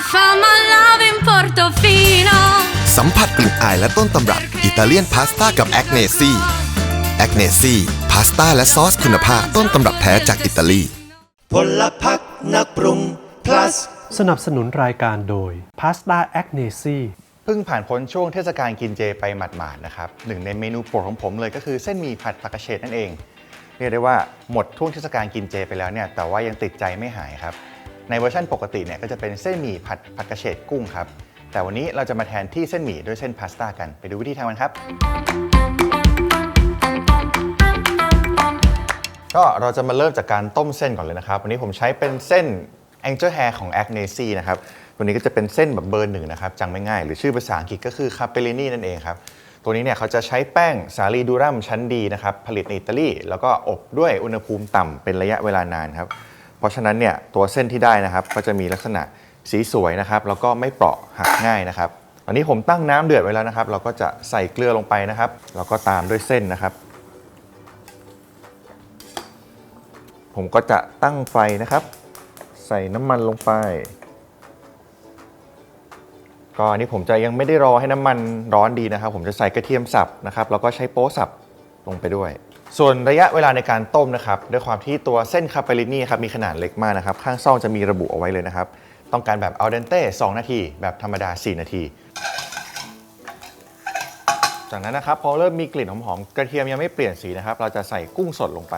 found my love in Portofino. สัมผัสกลิ่นอายและต้นตำรับ อิตาเลียนพาสต้ากับแอคเนซี่แอคเนซี่พาสต้าและซอสคุณภาพต้นตำรับแท้จากอิตาลี พลพักนักปรุง plus สนับสนุนรายการโดย Pasta a g n e s i เพิ่งผ่านพ้นช่วงเทศกาลกินเจไปหมาดๆนะครับหนึ่งในเมนูโปรดของผมเลยก็คือเส้นหมี่ผัดผักกระเฉดนั่นเอง เรียกได้ว่าหมดช่วงเทศกาลกินเจไปแล้วเนี่ยแต่ว่ายังติดใจไม่หายครับ ในเวอร์ชันปกติเนี่ยก็จะเป็นเส้นหมี่ผัดผักกระเฉดกุ้งครับ แต่วันนี้เราจะมาแทนที่เส้นหมี่ด้วยเส้นพาสต้ากันไปดูวิธีทำกันครับ ก็เราจะมาเริ่มจากการต้มเส้นก่อนเลยนะครับ วันนี้ผมใช้เป็นเส้น Angel Hair ของ a g n e s i นะครับตัวนี้ก็จะเป็นเส้นแบบเบอร์หนึ่งนะครับจังไม่ง่าย หรือชื่อภาษาอังกฤษก็คือ Capellini นั่นเองครับตัวนี้เนี่ยเขาจะใช้แป้งสาลีดูรัมชั้นดีนะครับ ผลิตในอิตาลี แล้วก็อบด้วยอุณหภูมิต่ำเป็นระยะเวลานานครับ เพราะฉะนั้นเนี่ยตัวเส้นที่ได้นะครับ ก็จะมีลักษณะสีสวยนะครับ แล้วก็ไม่เปราะหักง่ายนะครับตอนนี้ผมตั้งน้ำเดือดไว้แล้วนะครับ เราก็จะใส่เกลือลงไปนะครับ แล้วก็ตามด้วยเส้นนะครับ ผมก็จะตั้งไฟนะครับ ใส่น้ำมันลงไปก็อันนี้ผมจะยังไม่ได้รอให้น้ำมันร้อนดีนะครับ ผมจะใส่กระเทียมสับนะครับ แล้วก็ใช้โป๊สับลงไปด้วย ส่วนระยะเวลาในการต้มนะครับด้วยความที่ตัวเส้นคาเปลินี่ครับมีขนาดเล็กมากนะครับ ข้างซองจะมีระบุเอาไว้เลยนะครับ ต้องการแบบอัลเดนเต้2นาที แบบธรรมดา 4 นาที จากนั้นนะครับพอเริ่มมีกลิ่นหอมๆกระเทียมยังไม่เปลี่ยนสีนะครับ เราจะใส่กุ้งสดลงไป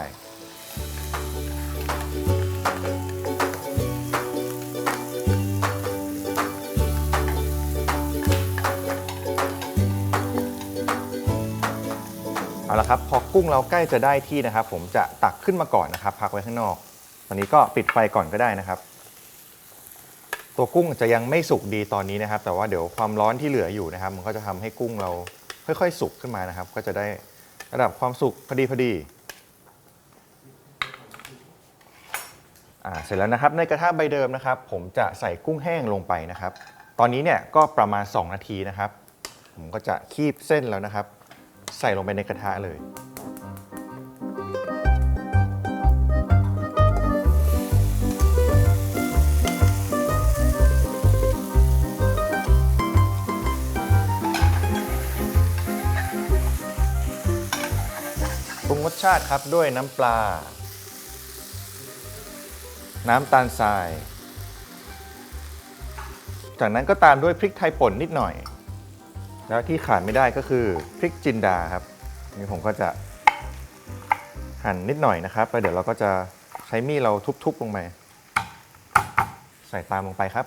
เอาละครับพอกุ้งเราใกล้จะได้ที่นะครับ ผมจะตักขึ้นมาก่อนนะครับ พักไว้ข้างนอก ตอนนี้ก็ปิดไฟก่อนก็ได้นะครับ ตัวกุ้งจะยังไม่สุกดีตอนนี้นะครับ แต่ว่าเดี๋ยวความร้อนที่เหลืออยู่นะครับ มันก็จะทำให้กุ้งเราค่อยๆ สุกขึ้นมานะครับ ก็จะได้ระดับความสุกพอดีพอดีอ่าเสร็จแล้วนะครับในกระทะใบเดิมนะครับ ผมจะใส่กุ้งแห้งลงไปนะครับ ตอนนี้เนี่ยก็ประมาณ 2 นาทีนะครับ ผมก็จะคีบเส้นแล้วนะครับ ใส่ลงไปในกระทะเลย ปรุงรสชาติครับด้วยน้ำปลา น้ำตาลทราย จากนั้นก็ตามด้วยพริกไทยป่นนิดหน่อย แล้วที่ขาดไม่ได้ก็คือพริกจินดาครับนี่ผมก็จะหั่นนิดหน่อยนะครับแล้วเดี๋ยวเราก็จะใช้มีดเราทุบๆลงไปใส่ตามลงไปครับ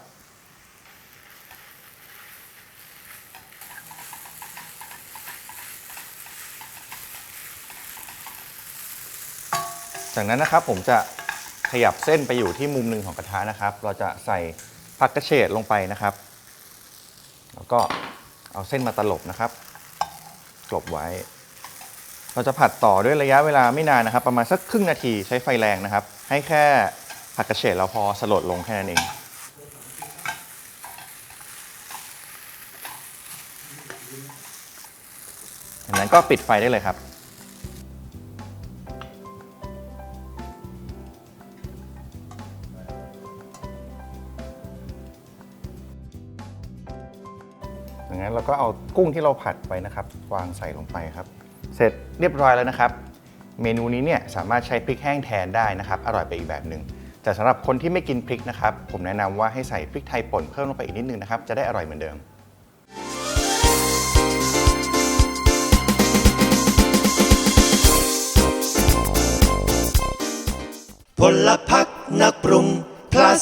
จากนั้นนะครับผมจะขยับเส้นไปอยู่ที่มุมหนึ่งของกระทะนะครับ เราจะใส่ผักกระเฉดลงไปนะครับ แล้วก็ เอาเส้นมาตลบนะครับ กลบไว้ เราจะผัดต่อด้วยระยะเวลาไม่นานนะครับ ประมาณสักครึ่งนาทีใช้ไฟแรงนะครับ ให้แค่ผักกระเฉดเราพอสลดลงแค่นั้นเองจากนั้นก็ปิดไฟได้เลยครับ ดังนั้นเราก็เอากุ้งที่เราผัดไปนะครับ วางใส่ลงไปครับ เสร็จเรียบร้อยแล้วนะครับ เมนูนี้เนี่ยสามารถใช้พริกแห้งแทนได้นะครับ อร่อยไปอีกแบบหนึ่งแต่สำหรับคนที่ไม่กินพริกนะครับ ผมแนะนำว่าให้ใส่พริกไทยป่นเพิ่มลงไปอีกนิดนึงนะครับ จะได้อร่อยเหมือนเดิมพลพักนักปรุง plus